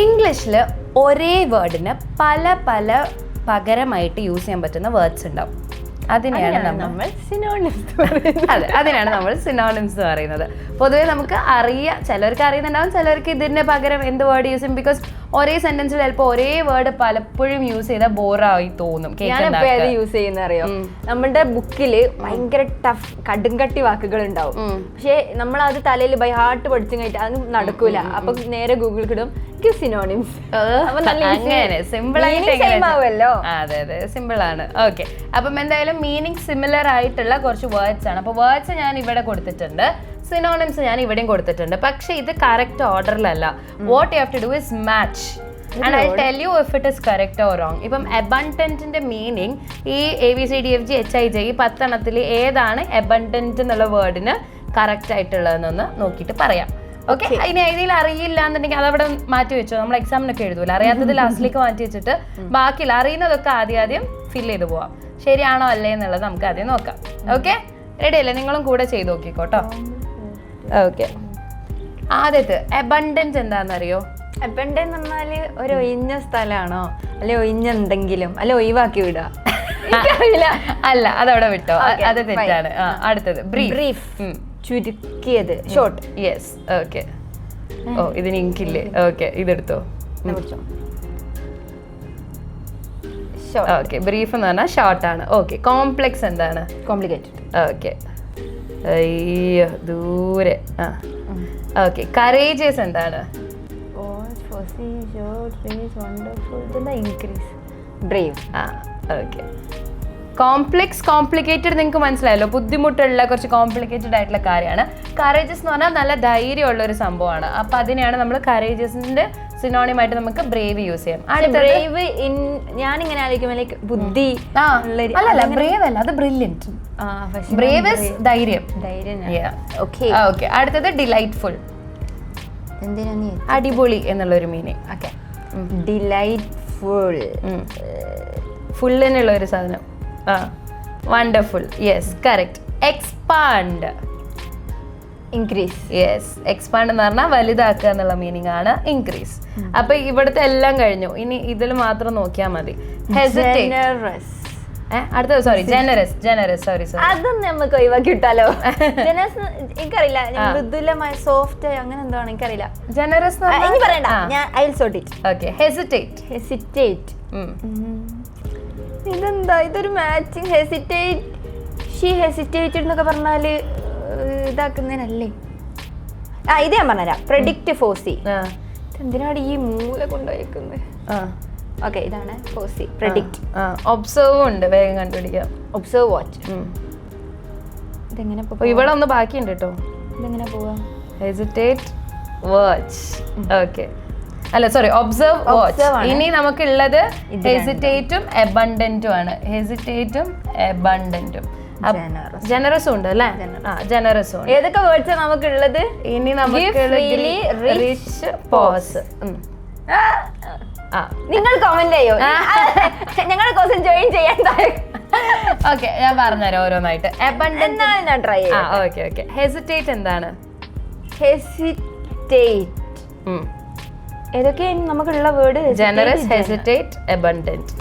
ഇംഗ്ലീഷിൽ ഒരേ വേർഡിന് പല പല പകരമായിട്ട് യൂസ് ചെയ്യാൻ പറ്റുന്ന വേർഡ്സ് ഉണ്ടാവും. അതിനെയാണ് നമ്മൾ സിനോണിംസ് അതെ അതിനാണ് നമ്മൾ സിനോണിംസ് എന്ന് പറയുന്നത്. പൊതുവെ നമുക്ക് അറിയാം ചിലർക്ക് അറിയുന്നുണ്ടാവും ചിലർക്ക് ഇതിന് പകരം എന്ത് വേർഡ് യൂസ് ചെയ്യും. ബിക്കോസ് ഒരേ സെന്റൻസിൽ ചിലപ്പോൾ ഒരേ വേർഡ് പലപ്പോഴും യൂസ് ചെയ്താൽ ബോറായി തോന്നും. ഏത് യൂസ് ചെയ്യുന്ന അറിയോ നമ്മുടെ ബുക്കിൽ ഭയങ്കര ടഫ് കടുങ്കട്ടി വാക്കുകൾ ഉണ്ടാവും. പക്ഷേ നമ്മൾ അത് തലയിൽ ബൈ ഹാർട്ട് പഠിച്ചു കഴിഞ്ഞിട്ട് അത് നടക്കൂല. അപ്പൊ നേരെ ഗൂഗിൾ കിടും സിനോണിംസ് അപ്പൊ അങ്ങനെ സിമ്പിൾ ആയിട്ട് അതെ അതെ സിമ്പിൾ ആണ്. ഓക്കെ അപ്പം എന്തായാലും മീനിങ് സിമിലർ ആയിട്ടുള്ള കുറച്ച് വേർഡ്സ് ആണ്. അപ്പോൾ വേർഡ്സ് ഞാൻ ഇവിടെ കൊടുത്തിട്ടുണ്ട്. സിനോണിംസ് ഞാൻ ഇവിടെയും കൊടുത്തിട്ടുണ്ട്. പക്ഷെ ഇത് correct ഓർഡറിലല്ല what you have to do is match and I tell you if it is correct or wrong ഇപ്പം അബണ്ടന്റിന്റെ മീനിങ് ഈ A B C D F G H I J ഈ പത്തെണ്ണത്തിൽ ഏതാണ് അബണ്ടന്റ് എന്നുള്ള വേർഡിന് കറക്റ്റ് ആയിട്ടുള്ളതെന്നൊന്ന് നോക്കിയിട്ട് പറയാം. ഓക്കെ ഇനി ഏതെങ്കിലും അറിയില്ല എന്നുണ്ടെങ്കിൽ അതവിടെ മാറ്റി വെച്ചോ. നമ്മൾ എക്സാമിനൊക്കെ എഴുതൂല. അറിയാത്തത് ലാസ്റ്റിലേക്ക് മാറ്റി വെച്ചിട്ട് ബാക്കിയില്ല അറിയുന്നതൊക്കെ ആദ്യം ആദ്യം ഫിൽ ചെയ്ത് പോവാം. ശരിയാണോ അല്ലേ എന്നുള്ളത് നമുക്ക് ആദ്യം നോക്കാം. ഓക്കെ റെഡി അല്ലേ? നിങ്ങളും കൂടെ ചെയ്ത് നോക്കിക്കോട്ടോ ഓക്കെ ആദ്യത്തെ അബണ്ടൻസ് എന്താണെന്നറിയോ? അബണ്ടൻസ് എന്ന് പറഞ്ഞാൽ ഒരു ഒഴിഞ്ഞ സ്ഥലമാണോ? അല്ലെ ഒഴിഞ്ഞ എന്തെങ്കിലും? അല്ലെ ഒഴിവാക്കി വിടുക അല്ല അതവിടെ വിട്ടോ. അത് തെറ്റാണ്. അടുത്തത്. ബ്രീഫ് ബ്രീഫ് ചുരുക്കിയത്. ഷോർട്ട് യെസ് ഓക്കെ ഓ ഇതിന് ഇങ്കില്ലേ ഓക്കെ ഇതെടുത്തോ. ഓക്കെ ബ്രീഫ് എന്ന് പറഞ്ഞാൽ ഷോർട്ട് ആണ്. ഓക്കെ കോംപ്ലെക്സ് എന്താണ്? കോംപ്ലിക്കേറ്റഡ് ഓക്കെ അയ്യോ ദൂരെ. ആ. ഓക്കെ കറേജിയസ് എന്താണ്? ഇൻക്രീസ് ബ്രേവ് ആ ഓക്കെ കോംപ്ലെക്സ് കോംപ്ലിക്കേറ്റഡ് നിങ്ങൾക്ക് മനസ്സിലായല്ലോ. ബുദ്ധിമുട്ടുള്ള കുറച്ച് കോംപ്ലിക്കേറ്റഡ് ആയിട്ടുള്ള കാര്യമാണ്. കറേജസ് എന്ന് പറഞ്ഞാൽ നല്ല ധൈര്യമുള്ള ഒരു സംഭവമാണ്. അപ്പോൾ അതിനെയാണ് നമ്മൾ കറേജസിന്റെ സിനോണിമായിട്ട് നമുക്ക് ബ്രേവ് യൂസ് ചെയ്യാം. ബ്രേവ് ഇൻ ഞാനിങ്ങനെ ആലോചിക്കുമ്പോൾ ലൈക്ക് ബുദ്ധി അല്ല അല്ലല്ല ബ്രേവ് അല്ല അത് ബ്രില്യന്റ് ബ്രേവ് ഇസ് ധൈര്യം. ധൈര്യം ഓക്കെ ഓക്കെ അടുത്തത് ഡിലൈറ്റ്ഫുൾ അടിപൊളി എന്നുള്ളൊരു മീനിങ് ഓക്കെ ഡിലൈറ്റ്ഫുൾ ഫുള്ളിനുള്ള ഒരു സാധനം. Wonderful yes correct expand increase yes expand എന്ന് പറഞ്ഞാൽ വലുതാക്കുക എന്നുള്ള മീനിങ് ആണ് ഇൻക്രീസ് അപ്പൊ ഇവിടുത്തെ എല്ലാം കഴിഞ്ഞു. ഇനി ഇതിൽ മാത്രം നോക്കിയാൽ മതി. അടുത്തത് sorry generous generous sorry sorry അതൊന്നും നമുക്ക് ഒഴിവാക്കി വിട്ടാലോ ജനറസ് എനിക്കറിയില്ല. മൃദുലമായ സോഫ്റ്റ് അങ്ങനെ എന്തോ ആണ് എനിക്കറിയില്ല. ജനറസ് ആ, ഇനി പറയണ്ട. ഞാൻ I will it okay hesitate hesitate ഇതെന്താ? ഇതൊരു മാച്ചിങ് ഹെസിറ്റേറ്റ് ഷീ ഹെസിറ്റേറ്റഡ് എന്നൊക്കെ പറഞ്ഞാൽ ഇതാക്കുന്നതിനല്ലേ? ആ ഇത് ഞാൻ പറഞ്ഞുതരാം. പ്രഡിക്റ്റ് ഫോസി. എന്തിനാണ് ഈ മൂല കൊണ്ടുപോയേക്കുന്നത് ഓക്കെ ഇതാണ് ഫോസി. പ്രഡിക്റ്റ് ഒബ്സർവ് ഉണ്ട് വേഗം കണ്ടുപിടിക്കാം. ഒബ്സർവ് വാച്ച് ഇതെങ്ങനെ ഇവിടെ ഒന്ന് ബാക്കിയുണ്ട് കേട്ടോ. ഇതെങ്ങനെ പോവാ? ഹെസിറ്റേറ്റ് വാച്ച് ഓക്കെ അല്ല സോറി ഒബ്സർവ് വാച്ച് ഇനി നമുക്കുള്ളത് ഉള്ളത് ഹെസിറ്റേറ്റും എബണ്ടന്റും ആണ്. ഹെസിറ്റേറ്റും എബണ്ടന്റും ജനറസും ഉണ്ട് അല്ലേ? ജനറസും ഏതൊക്കെ വേർഡ്സ് നമുക്കുള്ളത്? ഇനി നമുക്ക് പോസ് നിങ്ങൾ കമന്റ് ചെയ്യോ. ഞങ്ങളുടെ ക്വസ്റ്റ്യൻ ജോയിൻ ചെയ്യാൻ ഓക്കെ ഞാൻ പറഞ്ഞുതരാം ഓരോന്നായിട്ട്. ഞാൻ ട്രൈ ഓക്കെ ഓക്കെ ഹെസിറ്റേറ്റ് എന്താണ്? ഹെസിറ്റേറ്റ് ഏതൊക്കെയാണ് നമുക്കുള്ള word generous hesitate abundant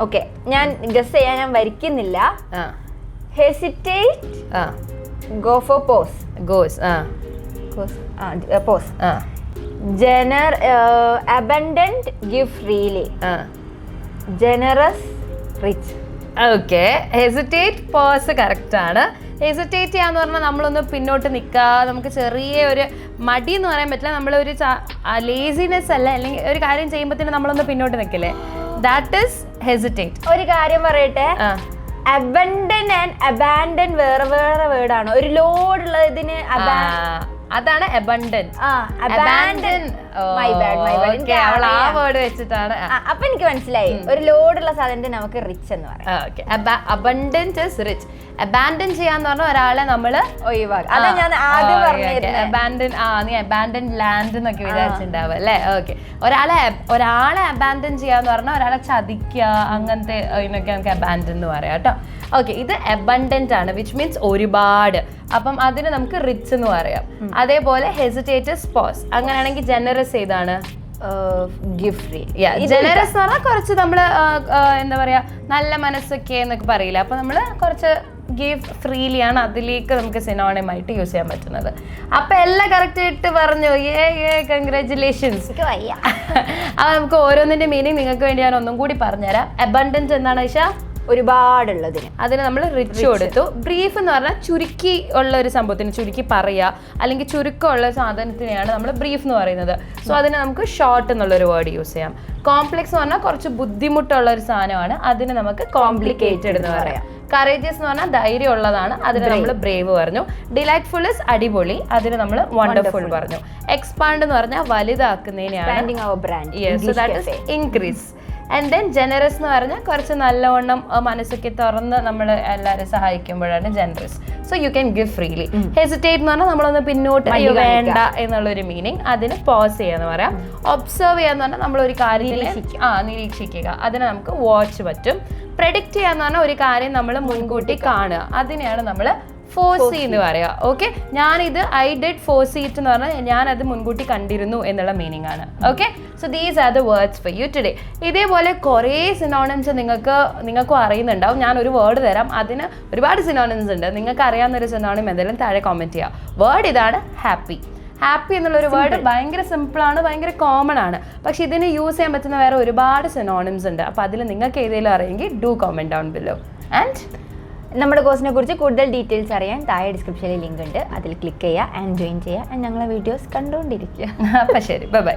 okay ഞാൻ ഗസ് ചെയ്യാൻ ഞാൻ വരിക്കുന്നില്ല hesitate go for pause goes ആ. പോസ് ആ ജനർ അബണ്ടന്റ് ഗിവ് ഫ്രീലി ആ. Generous rich okay hesitate pause correct ആണ്. ഹെസിറ്റേറ്റ് ചെയ്യാന്ന് പറഞ്ഞാൽ നമ്മളൊന്ന് പിന്നോട്ട് നിൽക്കുക നമുക്ക് ചെറിയ ഒരു മടി എന്ന് പറയാൻ പറ്റില്ല. നമ്മളൊരു ലേസിനെസ് അല്ല അല്ലെങ്കിൽ ഒരു കാര്യം ചെയ്യുമ്പോഴത്തേനും നമ്മളൊന്ന് പിന്നോട്ട് നിൽക്കില്ലേ ദാറ്റ് ഇസ് ഹെസിറ്റേറ്റ് ഒരു കാര്യം പറയട്ടെ? അബൻഡൻ ആൻഡ് അബാൻഡൻ വേറെ വേറെ വേർഡാണ്. ഒരു ലോഡ് ഉള്ള ഇതിന് അതാണ് abundant abandon my bad my bad okay അവൾ ആ വേർഡ് വെച്ചിട്ടാണ്. അപ്പൊ എനിക്ക് മനസ്സിലായി. ഒരു ലോഡുള്ള സാധനത്തിന് നമുക്ക് റിച്ച് എന്ന് പറയാം. ഇസ് റിച്ച് അബാൻഡൻ ചെയ്യാന്ന് പറഞ്ഞ ഒരാളെ നമ്മൾ അബാൻഡൻ ആ നീ അബാൻഡൻ ലാൻഡ് എന്നൊക്കെ വിചാരിച്ചിട്ടുണ്ടാവും അല്ലേ? ഓക്കെ ഒരാളെ ഒരാളെ അബാൻഡൻ ചെയ്യാന്ന് പറഞ്ഞാൽ ഒരാളെ ചതിക്കുക അങ്ങനത്തെ ഇതിനൊക്കെ നമുക്ക് അബാൻഡൻ എന്ന് പറയാം കേട്ടോ. ഓക്കെ ഇത് അബണ്ടന്റ് ആണ് വിച്ച് മീൻസ് ഒരുപാട്. അപ്പം അതിന് നമുക്ക് റിച്ച് എന്ന് പറയാം. അതേപോലെ ഹെസിറ്റേറ്റസ് പോസ് അങ്ങനെയാണെങ്കിൽ ജനറസ് ഏതാണ്? ഗിഫ്റ്റ് ജനറസ് എന്ന് പറഞ്ഞാൽ കുറച്ച് നമ്മൾ എന്താ പറയാ നല്ല മനസ്സൊക്കെ എന്നൊക്കെ പറയില്ല? അപ്പൊ നമ്മൾ കുറച്ച് ഗിഫ്റ്റ് ഫ്രീലി ആണ് അതിലേക്ക് നമുക്ക് സിനോണിം ആയിട്ട് യൂസ് ചെയ്യാൻ പറ്റുന്നത്. അപ്പൊ എല്ലാം കറക്റ്റ് ആയിട്ട് പറഞ്ഞു? ഏ ഏ കൺഗ്രാറ്റുലേഷൻസ് അപ്പൊ നമുക്ക് ഓരോന്നിന്റെ മീനിങ് നിങ്ങൾക്ക് വേണ്ടി ഞാൻ ഒന്നും കൂടി പറഞ്ഞുതരാം. അബണ്ടൻസ് എന്താണ് ഇഷ ഒരുപാടുള്ളതിന്. അതിന് നമ്മൾ റിച്ച് കൊടുത്തു. ബ്രീഫ് എന്ന് പറഞ്ഞാൽ ചുരുക്കി ഉള്ള ഒരു സംഭവത്തിന് ചുരുക്കി പറയുക അല്ലെങ്കിൽ ചുരുക്കമുള്ള സാധനത്തിനെയാണ് നമ്മൾ ബ്രീഫ് എന്ന് പറയുന്നത്. സോ അതിന് നമുക്ക് ഷോർട്ട് എന്നുള്ള ഒരു വേർഡ് യൂസ് ചെയ്യാം. കോംപ്ലെക്സ് എന്ന് പറഞ്ഞാൽ കുറച്ച് ബുദ്ധിമുട്ടുള്ള ഒരു സാധനമാണ്. അതിന് നമുക്ക് കോംപ്ലിക്കേറ്റഡ് എന്ന് പറയാം. കറേജിയസ് എന്ന് പറഞ്ഞാൽ ധൈര്യം ഉള്ളതാണ് അതിന് നമ്മൾ ബ്രേവ് പറഞ്ഞു. ഡിലൈറ്റ്ഫുൾ ഇസ് അടിപൊളി. അതിന് നമ്മൾ വണ്ടർഫുൾ പറഞ്ഞു. എക്സ്പാൻഡ് എന്ന് പറഞ്ഞാൽ വലുതാക്കുന്നതിനെയാണ്. ഇൻക്രീസ് ആൻഡ് ദെൻ ജനറസ് എന്ന് പറഞ്ഞാൽ കുറച്ച് നല്ലവണ്ണം മനസ്സൊക്കെ തുറന്ന് നമ്മൾ എല്ലാവരും സഹായിക്കുമ്പോഴാണ് generous so you can give freely hesitate എന്ന് പറഞ്ഞാൽ നമ്മളൊന്ന് പിന്നോട്ട് വേണ്ട എന്നുള്ളൊരു മീനിങ് അതിന് പോസ് ചെയ്യാന്ന് പറയാം. ഒബ്സർവ് ചെയ്യാന്ന് പറഞ്ഞാൽ നമ്മൾ ഒരു കാര്യം ആ നിരീക്ഷിക്കുക. അതിന് നമുക്ക് വാച്ച് പറ്റും. പ്രഡിക്റ്റ് ചെയ്യാന്ന് പറഞ്ഞാൽ ഒരു കാര്യം നമ്മൾ മുൻകൂട്ടി കാണുക. അതിനെയാണ് നമ്മൾ ഫോസി എന്ന് പറയുക ഓക്കെ ഞാനിത് ഐ ഡിഡ് ഫോസി ഇറ്റ് എന്ന് പറഞ്ഞാൽ ഞാൻ അത് മുൻകൂട്ടി കണ്ടിരുന്നു എന്നുള്ള മീനിങ് ആണ്. Okay so these are the words for you today ഇതേപോലെ കുറേ സിനോണിംസ് നിങ്ങൾക്ക് നിങ്ങൾക്കും അറിയുന്നുണ്ടാവും. ഞാൻ ഒരു വേർഡ് തരാം. അതിന് ഒരുപാട് സിനോണിംസ് ഉണ്ട്. നിങ്ങൾക്ക് അറിയാവുന്ന ഒരു സിനോണിം എന്തെങ്കിലും താഴെ കോമെന്റ് ചെയ്യാം. വേർഡ് ഇതാണ് ഹാപ്പി ഹാപ്പി എന്നുള്ള ഒരു വേർഡ് ഭയങ്കര സിമ്പിളാണ് ഭയങ്കര കോമൺ ആണ്. പക്ഷെ ഇതിന് യൂസ് ചെയ്യാൻ പറ്റുന്ന വേറെ ഒരുപാട് സിനോണിംസ് ഉണ്ട്. അപ്പോൾ അതിൽ നിങ്ങൾക്ക് ഏതെങ്കിലും അറിയെങ്കിൽ do comment down below and നമ്മുടെ കോഴ്സിനെ കുറിച്ച് കൂടുതൽ ഡീറ്റെയിൽസ് അറിയാൻ താഴെ ഡിസ്ക്രിപ്ഷനിൽ ലിങ്ക് ഉണ്ട്. അതിൽ ക്ലിക്ക് ചെയ്യുക ആൻഡ് ജോയിൻ ചെയ്യുക ആൻഡ് ഞങ്ങളെ വീഡിയോസ് കണ്ടുകൊണ്ടിരിക്കുക അപ്പം ശരി. Bye bye